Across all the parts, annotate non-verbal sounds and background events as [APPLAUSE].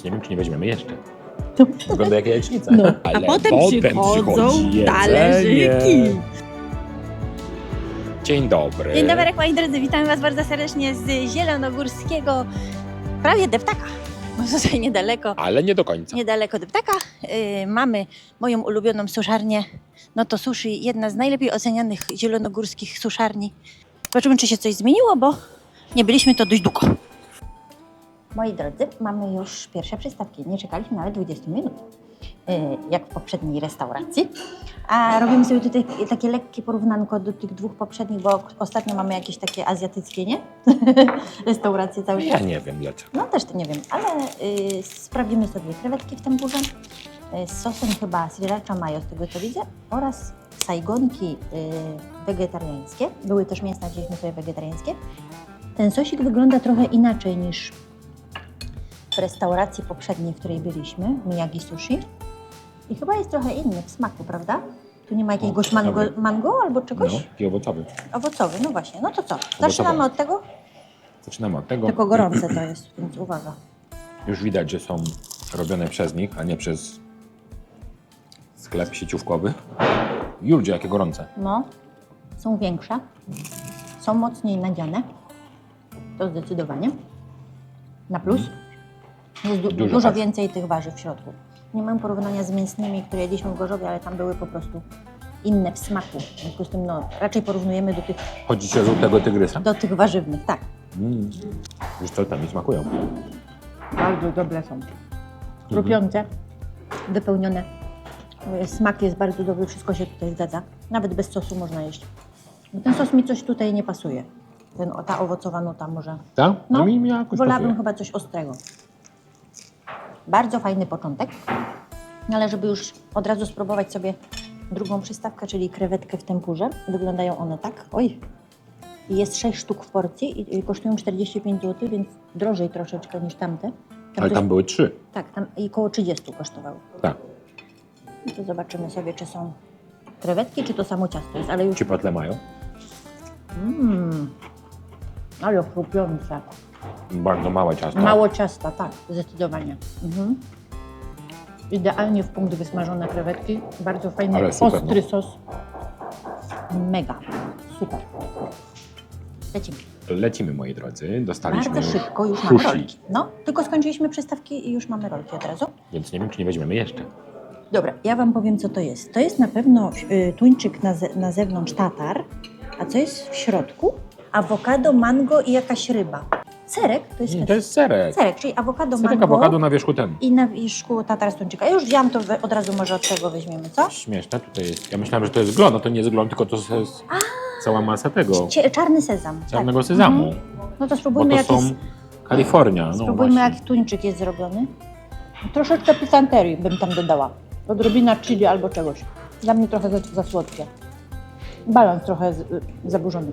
Więc nie wiem, czy nie weźmiemy jeszcze. [LAUGHS] Wygląda jak jajecznica. No. Ale A potem, przychodzą przychodzi talerzyki. jedzenie. Dzień dobry. Dzień dobry, moi drodzy, witamy Was bardzo serdecznie z Zielonogórskiego, prawie Deptaka, bo tutaj niedaleko, Ale nie do końca. niedaleko Deptaka. Yy, mamy moją ulubioną suszarnię, no to sushi, jedna z najlepiej ocenianych zielonogórskich suszarni. Zobaczymy, czy się coś zmieniło, bo nie byliśmy to dość długo. Moi drodzy, mamy już pierwsze przystawki, nie czekaliśmy nawet 20 minut. yy, Jak w poprzedniej restauracji. A robimy sobie tutaj takie lekkie porównanko do tych dwóch poprzednich, bo ostatnio mamy jakieś takie azjatyckie, nie? [LAUGHS] Restauracje cały Ja czas. nie wiem dlaczego. No też to nie wiem, ale y, sprawdzimy sobie krewetki w tempurze y, z sosem chyba sriracha mayo, z tego co widzę, oraz sajgonki y, wegetariańskie. Były też mięsne, wzięliśmy sobie wegetariańskie. Ten sosik wygląda trochę inaczej niż restauracji poprzedniej, w której byliśmy, Miyagi Sushi. I chyba jest trochę inny w smaku, prawda? Tu nie ma jakiegoś mango, mango albo czegoś? No, i owocowy. Owocowy, no właśnie. No to co? Zaczynamy od tego? Zaczynamy od tego. Tylko gorące to jest, więc uwaga. [CLEARS THROAT] Już widać, że są robione przez nich, a nie przez sklep sieciówkowy. Juldzie, jakie gorące. No, są większe, są mocniej nadziane. To zdecydowanie. Na plus. Jest du- Dużo dużo warzyw. więcej tych warzyw w środku. Nie mam porównania z mięsnymi, które jedliśmy w Gorzowie, ale tam były po prostu inne w smaku. W związku z tym no, raczej porównujemy do tych, Chodzicie o żółtego tygrysa? do tych warzywnych. Tak, Mm. Wiesz co, tam mi smakują. bardzo dobre są. Krupiące, wypełnione. Smak jest bardzo dobry, wszystko się tutaj zgadza. Nawet bez sosu można jeść. Ten sos mi coś tutaj nie pasuje. Ten, ta owocowa nuta może. Tak? No, No, mi, mi jakoś Wolałabym pasuje. chyba coś ostrego. Bardzo fajny początek. No Ale żeby już od razu spróbować sobie drugą przystawkę, czyli krewetkę w tempurze. Wyglądają one tak. Oj. Jest 6 sztuk w porcji i, kosztują 45 zł, więc drożej troszeczkę niż tamte. Ale to- tam były trzy. Tak, tam i koło 30 kosztowały. Tak. I to zobaczymy sobie, czy są krewetki, czy to samo ciasto jest, ale już... Chipotle mają. Mmm, ale chrupiące. Bardzo małe ciasto. Mało ciasta, tak, zdecydowanie. Mhm. Idealnie w punkt wysmażone krewetki. Bardzo fajny, Ale super, ostry no. sos. Mega, super. Lecimy. Lecimy, moi drodzy. Dostaliśmy Bardzo już szybko już mamy rolki. No, tylko skończyliśmy przystawki i już mamy rolki od razu. Więc nie wiem, czy nie weźmiemy jeszcze. Dobra, ja Wam powiem, co to jest. To jest na pewno y, tuńczyk na, ze, na zewnątrz tatar, a co jest w środku? Awokado, mango i jakaś ryba. Serek to jest, Nie, to jest serek. serek, czyli awokado, Serek mango awokado na wierzchu ten. i na wierzchu tatar tuńczyka. Ja już wziąłam to, we- od razu może od tego weźmiemy, co? Śmieszne tutaj jest. Ja myślałem, że to jest glon, no to nie jest glon, tylko to jest cała masa tego. Cie, czarny sezam. Czarnego tak. sezamu. Mhm. No to Bo spróbujmy, to jak są jest, Kalifornia. No spróbujmy właśnie. jak tuńczyk jest zrobiony. Troszeczkę pikanterii bym tam dodała. Odrobina chili albo czegoś. Dla mnie trochę za, za słodkie. Balans trochę z, zaburzony.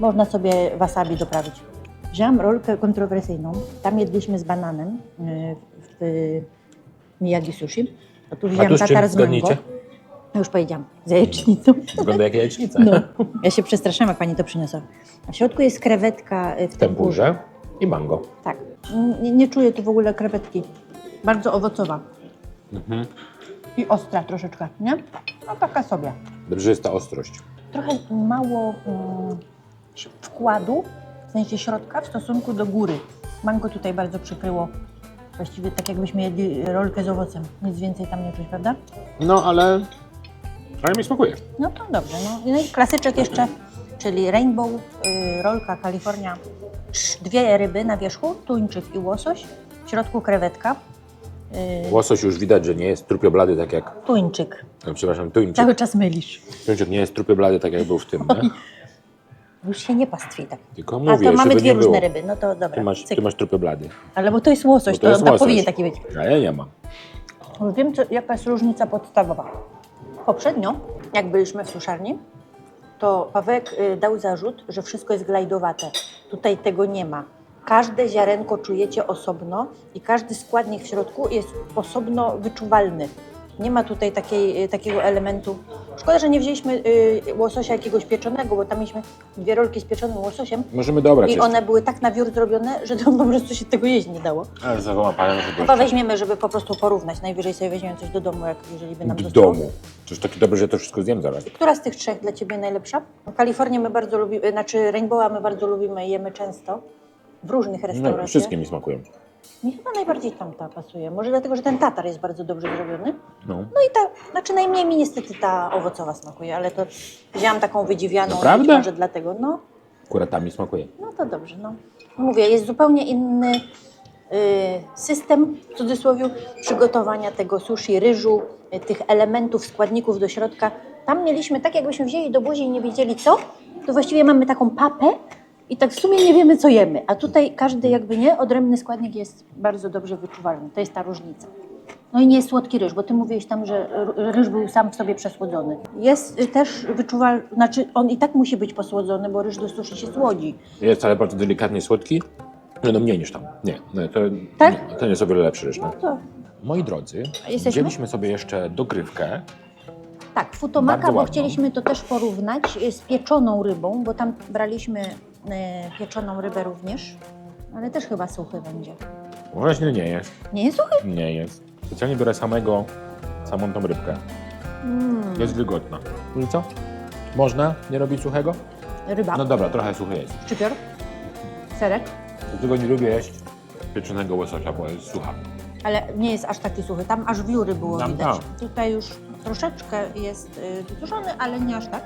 Można sobie wasabi doprawić. Wzięłam rolkę kontrowersyjną. Tam jedliśmy z bananem yy, w Miyagi Sushi. A tu A czym tatar z mango. No Już powiedziałam, z jajecznicą. Wygląda jak jajecznica. No. Ja się przestraszyłam, jak pani to przyniosła. A w środku jest krewetka y, w W tempurze. i mango. Tak. Nie, nie czuję tu w ogóle krewetki. Bardzo owocowa. Mhm. I ostra troszeczkę, nie? No taka sobie. Dobrze, jest ta ostrość. Trochę mało mm, wkładu, w sensie środka, w stosunku do góry. Mango tutaj bardzo przykryło. Właściwie tak jakbyśmy jedli rolkę z owocem. Nic więcej tam nie czuć, prawda? No, ale... Ale mi smakuje. No to dobrze. No, no i klasyczek jeszcze, czyli rainbow, y, rolka Kalifornia. Dwie ryby na wierzchu, tuńczyk i łosoś. W środku krewetka. Y, Łosoś już widać, że nie jest trupioblady, tak jak... tuńczyk. No, przepraszam, tuńczyk. Cały czas mylisz. Tuńczyk nie jest trupioblady, tak jak był w tym, nie? Już się nie pastwi tak. Tylko A mówię, to mamy żeby dwie nie różne było. ryby. No to dobra. Ty masz, cyk. ty masz trupioblady. Ale bo to jest łosoś, Bo to, to jest tak łosoś. powinien taki być. A ja nie mam. Wiem, co, jaka jest różnica podstawowa. Poprzednio, jak byliśmy w suszarni, to Pawełek y, dał zarzut, że wszystko jest glajdowate. Tutaj tego nie ma. Każde ziarenko czujecie osobno i każdy składnik w środku jest osobno wyczuwalny. Nie ma tutaj takiej, y, takiego elementu. Szkoda, że nie wzięliśmy y, łososia jakiegoś pieczonego, bo tam mieliśmy dwie rolki z pieczonym łososiem Możemy dobrać i jeszcze. one były tak na wiór zrobione, że to po prostu się tego jeść nie dało. Ale za załapałem, żeby Chyba weźmiemy, żeby po prostu porównać. Najwyżej sobie weźmiemy coś do domu, jak jeżeli by nam w zostało. domu. To jest taki dobry, że to wszystko zjem zaraz. Która z tych trzech dla Ciebie najlepsza? Kalifornię my bardzo lubimy, znaczy Rainbowa my bardzo lubimy jemy często. W różnych No, restauracjach. wszystkie mi smakują. Mi chyba najbardziej tamta pasuje. Może dlatego, że ten tatar jest bardzo dobrze zrobiony. No. No i ta, znaczy najmniej mi niestety ta owocowa smakuje, ale to wzięłam taką wydziwianą. Naprawdę? Być może dlatego, no, Akurat ta mi smakuje. no to dobrze, no. Mówię, jest zupełnie inny y, system, w cudzysłowie, przygotowania tego sushi, ryżu, y, tych elementów, składników do środka. Tam mieliśmy tak, jakbyśmy wzięli do buzi i nie wiedzieli co, to właściwie mamy taką papę i tak w sumie nie wiemy, co jemy. A tutaj każdy jakby nie, odrębny składnik jest bardzo dobrze wyczuwalny. To jest ta różnica. No i nie jest słodki ryż, bo ty mówiłeś tam, że ryż był sam w sobie przesłodzony. Jest y, też wyczuwalny, znaczy on i tak musi być posłodzony, bo ryż do sushi się słodzi. Jest ale bardzo delikatnie słodki. No, no mniej niż tam. Nie, no, to, Tak? nie, ten jest o wiele lepszy ryż. No No. to Moi drodzy, Jesteśmy? wzięliśmy sobie jeszcze dogrywkę. tak, futomaka, Bardzo bo ładną. chcieliśmy to też porównać y, z pieczoną rybą, bo tam braliśmy pieczoną rybę również, ale też chyba suchy będzie. Właśnie nie jest. Nie jest suchy? Nie jest. Specjalnie biorę samego, samą tą rybkę. Mm, Jest wilgotna. I co? Można nie robić suchego? ryba. No dobra, trochę suchy jest. Szczypior. Serek. Dlatego nie lubię jeść pieczonego łososia, bo jest sucha. Ale nie jest aż taki suchy. Tam aż wióry było Tam, widać. tam. Tutaj już troszeczkę jest y, wyduszony, ale nie aż tak.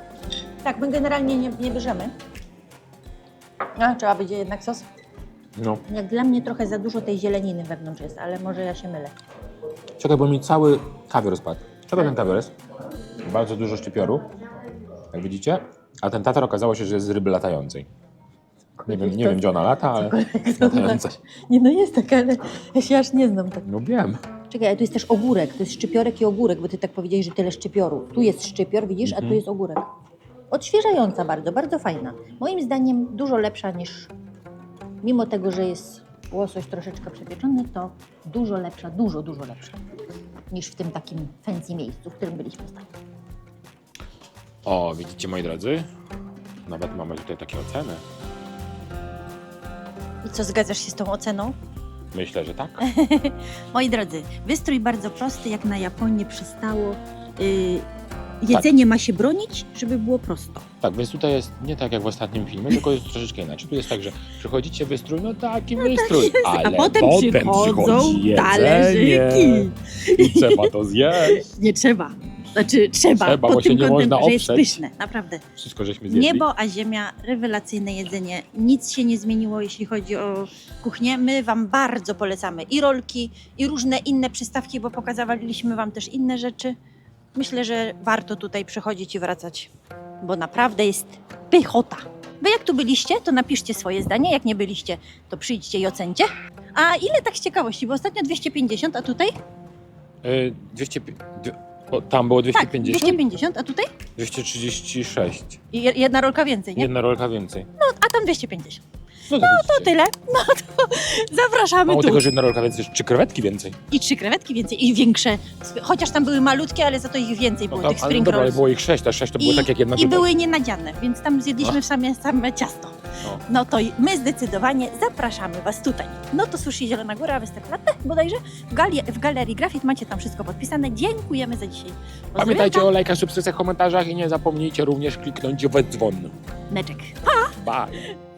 Tak, my generalnie nie, nie bierzemy. A, trzeba będzie jednak sos. No. Jak dla mnie trochę za dużo tej zieleniny wewnątrz jest, ale może ja się mylę. Czekaj, bo mi cały kawior spadł. Czego ten kawior jest? Bardzo dużo szczypioru, jak widzicie. A ten tatar okazało się, że jest z ryby latającej. Nie wiem, nie wiem gdzie ona lata, ale [LAUGHS] latająca. Nie no jest taka, ale ja się aż nie znam tak. No wiem. Czekaj, ale tu jest też ogórek, to jest szczypiorek i ogórek, bo ty tak powiedziałeś, że tyle szczypioru. Tu jest szczypior, widzisz, a tu jest ogórek. Odświeżająca bardzo, bardzo fajna. Moim zdaniem dużo lepsza niż, mimo tego, że jest łosoś troszeczkę przepieczony, to dużo lepsza, dużo, dużo lepsza niż w tym takim fancy miejscu, w którym byliśmy ostatnio. O, widzicie moi drodzy? Nawet mamy tutaj takie oceny. I co, zgadzasz się z tą oceną? Myślę, że tak. [LAUGHS] Moi drodzy, wystrój bardzo prosty, jak na Japonię przystało. Yy, jedzenie ma się bronić, żeby było prosto. Tak, więc tutaj jest nie tak jak w ostatnim filmie, tylko jest troszeczkę inaczej. Tu jest tak, że przychodzicie wystrój, no taki wystrój, ale a potem, przychodzą przychodzi talerzyki. i trzeba to zjeść. Nie trzeba. Znaczy trzeba, Trzeba, pod bo się tym nie kątem, można że jest oprzeć. pyszne, naprawdę. Wszystko żeśmy zjedli. Niebo, a ziemia, rewelacyjne jedzenie. Nic się nie zmieniło, jeśli chodzi o kuchnię. My Wam bardzo polecamy i rolki, i różne inne przystawki, bo pokazywaliśmy Wam też inne rzeczy. Myślę, że warto tutaj przychodzić i wracać, bo naprawdę jest pychota. Wy jak tu byliście, to napiszcie swoje zdanie. Jak nie byliście, to przyjdźcie i ocencie. A ile tak z ciekawości? Bo ostatnio 250, a tutaj? Y, 200, dwie- o, tam było Tak, 250, 250, a tutaj? 236. I je- jedna rolka więcej, nie? Jedna rolka więcej. No, a tam 250. No to, To tyle. No to zapraszamy Mało tu. tego, że jedna rolka więcej, trzy krewetki więcej. I trzy krewetki więcej, i większe. Chociaż tam były malutkie, ale za to ich więcej było, No, tych tam, ale, spring dobra, ale rolls. było ich sześć, a sześć to było I, tak jak jedna I były nienadziane, więc tam zjedliśmy w same, same ciasto. No. No to i my zdecydowanie zapraszamy Was tutaj. No to Sushi Zielona Góra, Westerplatte bodajże. W, gali, w Galerii Grafit macie tam wszystko podpisane. Dziękujemy za dzisiaj. Pamiętajcie o lajkach, subskrypcjach, komentarzach i nie zapomnijcie również kliknąć w dzwon. Meczek. Bye.